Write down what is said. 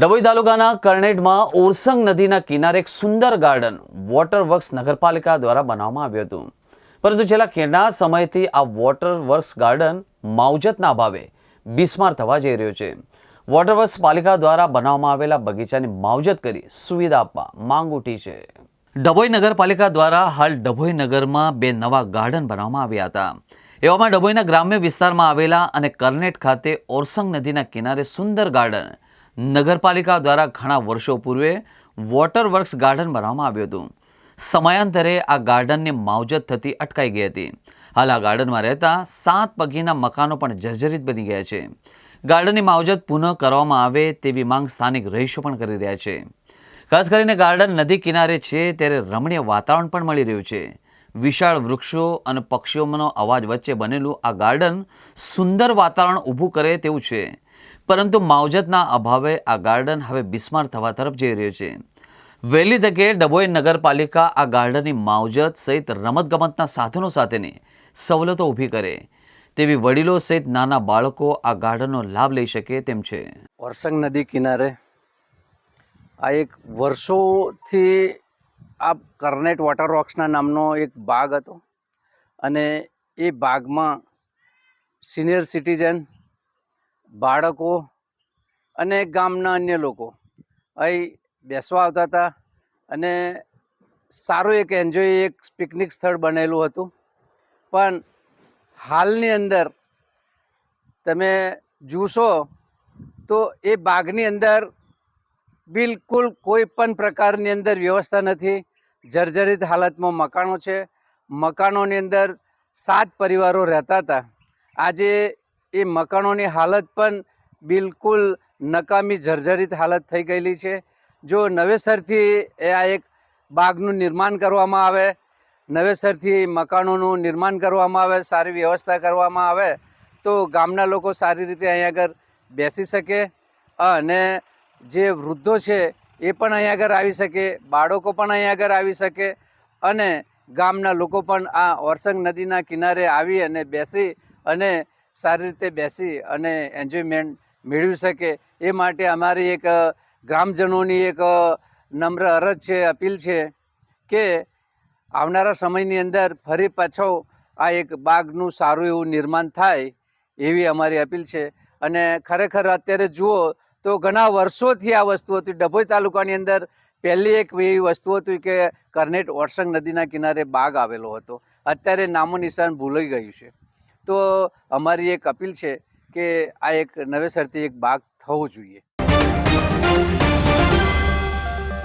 ડભોઈ તાલુકાના કરણેટમાં ઓરસંગ નદીના કિનારે એક સુંદર ગાર્ડન વોટર વર્ક્સ નગરપાલિકા દ્વારા બનાવવામાં આવ્યું હતું. પરંતુ છેલ્લા કેટલા સમયથી આ વોટર વર્ક્સ ગાર્ડન માવજતના અભાવે બિસ્માર થવા જઈ રહ્યો છે. વોટર વર્ક્સ પાલિકા દ્વારા બનાવવામાં આવેલા બગીચાની માવજત કરી સુવિધા આપવા માંગ ઉઠી છે. ડભોઈ નગરપાલિકા દ્વારા હાલ ડભોઈ નગરમાં બે નવા ગાર્ડન બનાવવામાં આવ્યા હતા. એવામાં ડભોઈના ગ્રામ્ય વિસ્તારમાં આવેલા અને કરનેટ ખાતે ઓરસંગ નદીના કિનારે સુંદર ગાર્ડન નગરપાલિકા દ્વારા ઘણા વર્ષો પૂર્વે વોટર વર્ક્સ ગાર્ડન બનાવવામાં આવ્યું હતું. સમયાંતરે આ ગાર્ડનની માવજત થતી અટકાઈ ગઈ હતી. હાલ આ ગાર્ડનમાં રહેતા સાત પગીના મકાનો પણ જર્જરિત બની ગયા છે. ગાર્ડનની માવજત પુનઃ કરવામાં આવે તેવી માંગ સ્થાનિક રહીશો પણ કરી રહ્યા છે. ખાસ કરીને ગાર્ડન નદી કિનારે છે ત્યારે રમણીય વાતાવરણ પણ મળી રહ્યું છે. વિશાળ વૃક્ષો અને પક્ષીઓનો અવાજ વચ્ચે બનેલું આ ગાર્ડન સુંદર વાતાવરણ ઊભું કરે તેવું છે. પરંતુ માવજતના અભાવે આ ગાર્ડન હવે બિસ્માર થવા તરફ જઈ રહ્યું છે. વહેલી તકે ડભોઈ નગરપાલિકા આ ગાર્ડનની માવજત સહિત રમતગમતના સાધનો સાથેની સવલતો ઊભી કરે. તેવી વડીલો સહિત નાના બાળકો આ ગાર્ડનનો લાભ લઈ શકે તેમ છે. વરસંગ નદી કિનારે આ એક વર્ષોથી આ કર્નેટ વોટર રોક્સના નામનો એક બાગ હતો. અને એ બાગમાં સિનિયર સિટીઝન બાળકો અને ગામના અન્ય લોકો અહીં બેસવા આવતા હતા અને સારું એક એન્જોય એક પિકનિક સ્થળ બનેલું હતું. પણ હાલની અંદર તમે જોશો તો એ બાગની અંદર બિલકુલ કોઈ પણ પ્રકારની અંદર વ્યવસ્થા નથી. જર્જરિત હાલતમાં મકાનો છે. મકાનોની અંદર સાત પરિવારો રહેતા હતા. આજે એ મકાનોની હાલત પણ બિલકુલ નકામી, જર્જરિત હાલત થઈ ગયેલી છે. જો નવેસરથી એ આ એક બાગનું નિર્માણ કરવામાં આવે, નવેસરથી મકાનોનું નિર્માણ કરવામાં આવે, સારી વ્યવસ્થા કરવામાં આવે, તો ગામના લોકો સારી રીતે અહીંયા આગળ બેસી શકે અને જે વૃદ્ધો છે એ પણ અહીંયા આગળ આવી શકે, બાળકો પણ અહીંયા આગળ આવી શકે અને ગામના લોકો પણ આ ઓરસંગ નદીના કિનારે આવી અને બેસી અને સારી રીતે બેસી અને એન્જોયમેન્ટ મેળવી શકે. એ માટે અમારી એક ગ્રામજનોની એક નમ્ર અરજ છે, અપીલ છે કે આવનારા સમયની અંદર ફરી પાછો આ એક બાગનું સારું એવું નિર્માણ થાય એવી અમારી અપીલ છે. અને ખરેખર અત્યારે જુઓ તો ઘણા વર્ષોથી આ વસ્તુ હતી. ડભોઈ તાલુકાની અંદર પહેલી એક એવી વસ્તુ હતી કે કરનેટ ઓરસંગ નદીના કિનારે બાગ આવેલો હતો. અત્યારે નામો નિશાન ભૂલાઈ ગયું છે. તો અમારી એક અપીલ છે કે આ એક નવેસરથી એક બાગ થવો જોઈએ.